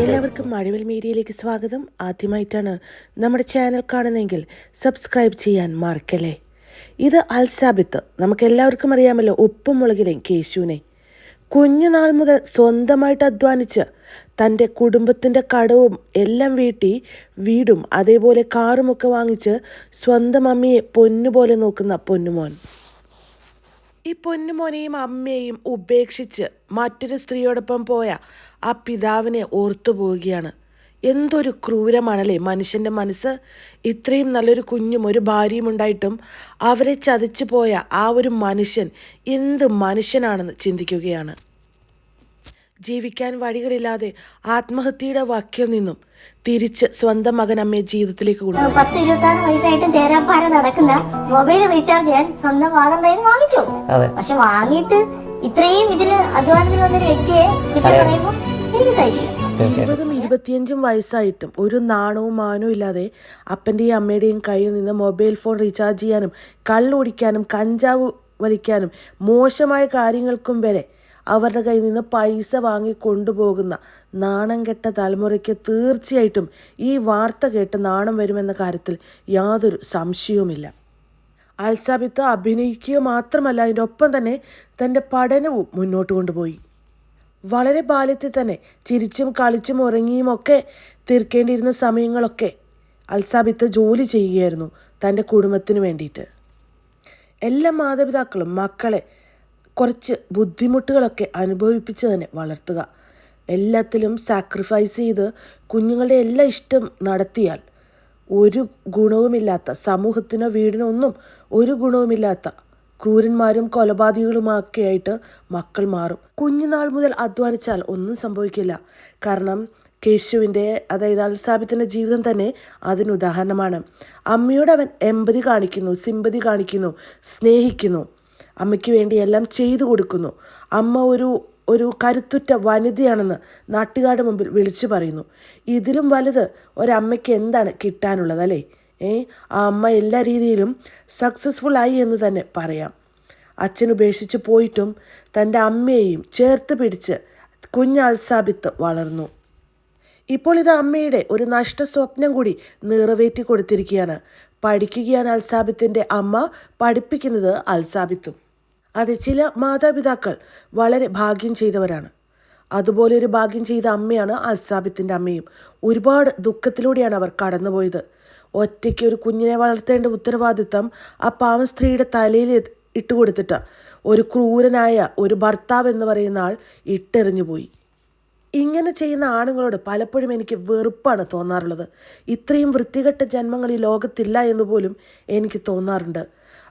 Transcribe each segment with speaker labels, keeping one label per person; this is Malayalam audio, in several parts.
Speaker 1: എല്ലാവർക്കും മഴവിൽ മീഡിയയിലേക്ക് സ്വാഗതം. ആദ്യമായിട്ടാണ് നമ്മുടെ ചാനൽ കാണുന്നതെങ്കിൽ സബ്സ്ക്രൈബ് ചെയ്യാൻ മറക്കല്ലേ? ഇത് അൽസാബിത്ത് നമുക്ക് എല്ലാവർക്കും അറിയാമല്ലോ ഉപ്പും മുളകിലേയും കേശുവിനെ. കുഞ്ഞുനാൾ മുതൽ സ്വന്തമായിട്ട് അധ്വാനിച്ച് തന്റെ കുടുംബത്തിന്റെ കടവും എല്ലാം വീട്ടി വീടും അതേപോലെ കാറുമൊക്കെ വാങ്ങിച്ച് സ്വന്തം അമ്മയെ പൊന്നുപോലെ നോക്കുന്ന പൊന്നുമോൻ. ഈ പൊന്നുമോനെയും അമ്മയെയും ഉപേക്ഷിച്ച് മറ്റൊരു സ്ത്രീയോടൊപ്പം പോയ ആ പിതാവിനെ ഓർത്തു പോവുകയാണ്. എന്തൊരു ക്രൂരമാണല്ലേ മനുഷ്യന്റെ മനസ്സ്? ഇത്രയും നല്ലൊരു കുഞ്ഞും ഒരു ഭാര്യയും ഉണ്ടായിട്ടും അവരെ ചതിച്ചു പോയ ആ ഒരു മനുഷ്യൻ എന്ത് മനുഷ്യനാണെന്ന് ചിന്തിക്കുകയാണ്. ജീവിക്കാൻ വഴികളില്ലാതെ ആത്മഹത്യയുടെ വാക്കിൽ നിന്നും തിരിച്ച് സ്വന്തം മകൻ അമ്മയെ ജീവിതത്തിലേക്ക് കൊണ്ടുവന്നു.
Speaker 2: പത്ത് ഇരുപത്തി ആറ് വയസ്സായിട്ടും തേരാപ്പാര നടക്കുന്ന മൊബൈൽ റീചാർജ് ചെയ്യാൻ സ്വന്തം വാദം വാങ്ങിച്ചു.
Speaker 3: അതെ.
Speaker 2: പക്ഷെ വാങ്ങിയിട്ട് ഇത്രയും ഇതിന് അധ്വാനത്തിൽ വന്നൊരു വ്യക്തിയെ പറയുമ്പോൾ എനിക്ക്
Speaker 1: ഇരുപതും ഇരുപത്തിയഞ്ചും വയസ്സായിട്ടും ഒരു നാണവും മാനവും ഇല്ലാതെ അപ്പന്റെയും അമ്മയുടെയും കയ്യിൽ നിന്ന് മൊബൈൽ ഫോൺ റീചാർജ് ചെയ്യാനും കള്ളുടിക്കാനും കഞ്ചാവ് വലിക്കാനും മോശമായ കാര്യങ്ങൾക്കും വരെ അവരുടെ കയ്യിൽ നിന്ന് പൈസ വാങ്ങി കൊണ്ടുപോകുന്ന നാണം കെട്ട തലമുറയ്ക്ക് തീർച്ചയായിട്ടും ഈ വാർത്ത കേട്ട് നാണം വരുമെന്ന കാര്യത്തിൽ യാതൊരു സംശയവുമില്ല. അൽസാബിത്ത് അഭിനയിക്കുക മാത്രമല്ല അതിന്റെ ഒപ്പം തന്നെ തന്റെ പഠനവും മുന്നോട്ട് കൊണ്ടുപോയി. വളരെ ബാല്യത്തിൽ തന്നെ ചിരിച്ചും കളിച്ചും ഉറങ്ങിയും ഒക്കെ തീർക്കേണ്ടിയിരുന്ന സമയങ്ങളൊക്കെ അൽസാബിത്ത് ജോലി ചെയ്യുകയായിരുന്നു തന്റെ കുടുംബത്തിന് വേണ്ടിയിട്ട്. എല്ലാ മാതാപിതാക്കളും മക്കളെ കുറച്ച് ബുദ്ധിമുട്ടുകളൊക്കെ അനുഭവിപ്പിച്ച് തന്നെ വളർത്തുക. എല്ലാത്തിലും സാക്രിഫൈസ് ചെയ്ത് കുഞ്ഞുങ്ങളുടെ എല്ലാ ഇഷ്ടം നടത്തിയാൽ ഒരു ഗുണവുമില്ലാത്ത സമൂഹത്തിനോ വീടിനോ ഒന്നും ഒരു ഗുണവുമില്ലാത്ത ക്രൂരന്മാരും കൊലപാതകികളുമൊക്കെ ആയിട്ട് മക്കൾ മാറും. കുഞ്ഞുനാൾ മുതൽ അധ്വാനിച്ചാൽ ഒന്നും സംഭവിക്കില്ല. കാരണം കേശുവിന്റെ അതായത് അൽസാബിത്തിന്റെ ജീവിതം തന്നെ അതിന് ഉദാഹരണമാണ്. അമ്മയോട് അവൻ എമ്പതി കാണിക്കുന്നു സിമ്പതി കാണിക്കുന്നു സ്നേഹിക്കുന്നു. അമ്മയ്ക്ക് വേണ്ടി എല്ലാം ചെയ്തു കൊടുക്കുന്നു. അമ്മ ഒരു ഒരു കരുത്തുറ്റ വനിതയാണെന്ന് നാട്ടുകാരുടെ മുമ്പിൽ വിളിച്ചു പറയുന്നു. ഇതിലും വലുത് ഒരമ്മയ്ക്ക് എന്താണ് കിട്ടാനുള്ളത് അല്ലേ? ഏ ആ അമ്മ എല്ലാ രീതിയിലും സക്സസ്ഫുൾ ആയി എന്ന് തന്നെ പറയാം. അച്ഛൻ ഉപേക്ഷിച്ച് പോയിട്ടും തന്റെ അമ്മയെയും ചേർത്ത് പിടിച്ച് കുഞ്ഞ് വളർന്നു. ഇപ്പോൾ ഇത് അമ്മയുടെ ഒരു നഷ്ട സ്വപ്നം കൂടി നിറവേറ്റി കൊടുത്തിരിക്കുകയാണ്. പഠിക്കുകയാണ് അൽസാബിത്തിന്റെ അമ്മ പഠിപ്പിക്കുന്നത് അൽസാബിത്തും. അതെ ചില മാതാപിതാക്കൾ വളരെ ഭാഗ്യം ചെയ്തവരാണ്. അതുപോലെ ഒരു ഭാഗ്യം ചെയ്ത അമ്മയാണ് അൽസാബിത്തിന്റെ അമ്മയും. ഒരുപാട് ദുഃഖത്തിലൂടെയാണ് അവർ കടന്നുപോയത്. ഒറ്റയ്ക്ക് ഒരു കുഞ്ഞിനെ വളർത്തേണ്ട ഉത്തരവാദിത്തം ആ പാവം സ്ത്രീയുടെ തലയിൽ ഇട്ടുകൊടുത്തിട്ട് ഒരു ക്രൂരനായ ഒരു ഭർത്താവ് എന്ന് പറയുന്ന ആൾ ഇട്ടെറിഞ്ഞു പോയി. ഇങ്ങനെ ചെയ്യുന്ന ആണുങ്ങളോട് പലപ്പോഴും എനിക്ക് വെറുപ്പാണ് തോന്നാറുള്ളത്. ഇത്രയും വൃത്തികെട്ട ജന്മങ്ങൾ ഈ ലോകത്തില്ല എന്ന് പോലും എനിക്ക് തോന്നാറുണ്ട്.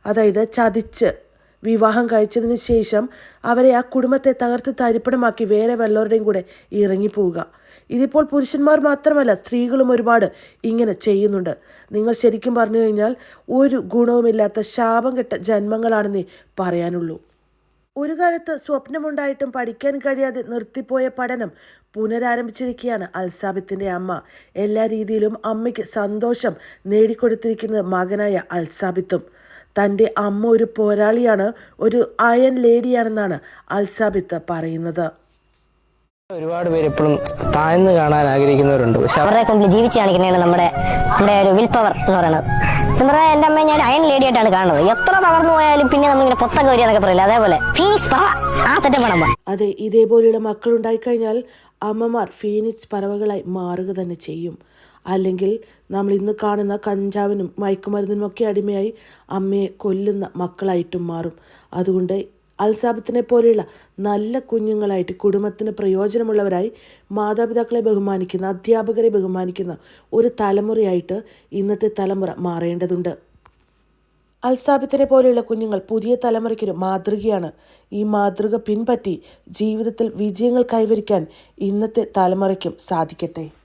Speaker 1: അതായത് ചതിച്ച് വിവാഹം കഴിച്ചതിന് ശേഷം അവരെ ആ കുടുംബത്തെ തകർത്ത് തരിപ്പണമാക്കി വേറെ വല്ലവരുടെയും കൂടെ ഇറങ്ങിപ്പോവുക. ഇതിപ്പോൾ പുരുഷന്മാർ മാത്രമല്ല സ്ത്രീകളും ഒരുപാട് ഇങ്ങനെ ചെയ്യുന്നുണ്ട്. നിങ്ങൾ ശരിക്കും പറഞ്ഞു കഴിഞ്ഞാൽ ഒരു ഗുണവുമില്ലാത്ത ശാപം കെട്ട ജന്മങ്ങളാണെന്നേ പറയാനുള്ളൂ. ഒരു കാലത്ത് സ്വപ്നമുണ്ടായിട്ടും പഠിക്കാൻ കഴിയാതെ നിർത്തിപ്പോയ പഠനം പുനരാരംഭിച്ചിരിക്കുകയാണ് അൽസാബിത്തിന്റെ അമ്മ. എല്ലാ രീതിയിലും അമ്മയ്ക്ക് സന്തോഷം നേടിക്കൊടുത്തിരിക്കുന്നത് മകനായ അൽസാബിത്തും. തന്റെ അമ്മ ഒരു പോരാളിയാണ് ഒരു അയൺ ലേഡിയാണെന്നാണ് അൽസാബിത്ത് പറയുന്നത്.
Speaker 3: ഒരുപാട് പേര് എപ്പോഴും താഴ്ന്നു കാണാൻ ആഗ്രഹിക്കുന്നവരുണ്ട്. പക്ഷെ
Speaker 4: അവരുടെ മുമ്പിൽ ജീവിച്ച് കാണിക്കുന്നതാണ് നമ്മുടെ നമ്മുടെ ഒരു വിൽ പവർ എന്ന് പറയുന്നത്. സത്യം പറഞ്ഞാൽ എന്റെ അമ്മയെ ഞാൻ അയൺ ലേഡി ആയിട്ടാണ് കാണുന്നത്. എത്ര തളർന്നു പോയാലും പിന്നെ നമ്മളിങ്ങനെ പൊത്തൊക്കെ വരിക എന്നൊക്കെ പറയില്ല? അതേപോലെ. ഫീനിക്സ് പറ. ആ സെറ്റപ്പ് ആണ്
Speaker 1: അതെ ഇതേപോലെയുള്ള മക്കളുണ്ടായിക്കഴിഞ്ഞാൽ അമ്മമാർ ഫീനിക്സ് പറവകളായി മാറുക തന്നെ ചെയ്യും. അല്ലെങ്കിൽ നമ്മൾ ഇന്ന് കാണുന്ന കഞ്ചാവിനും മയക്കുമരുന്നിനും ഒക്കെ അടിമയായി അമ്മയെ കൊല്ലുന്ന മക്കളായിട്ടും മാറും. അതുകൊണ്ട് അൽസാബത്തിനെ പോലെയുള്ള നല്ല കുഞ്ഞുങ്ങളായിട്ട് കുടുംബത്തിന് പ്രയോജനമുള്ളവരായി മാതാപിതാക്കളെ ബഹുമാനിക്കുന്ന അധ്യാപകരെ ബഹുമാനിക്കുന്ന ഒരു തലമുറയായിട്ട് ഇന്നത്തെ തലമുറ മാറേണ്ടതുണ്ട്. അൽസാബിത്തിനെ പോലെയുള്ള കുഞ്ഞുങ്ങൾ പുതിയ തലമുറയ്ക്കൊരു മാതൃകയാണ്. ഈ മാതൃക പിൻപറ്റി ജീവിതത്തിൽ വിജയങ്ങൾ കൈവരിക്കാൻ ഇന്നത്തെ തലമുറയ്ക്കും സാധിക്കട്ടെ.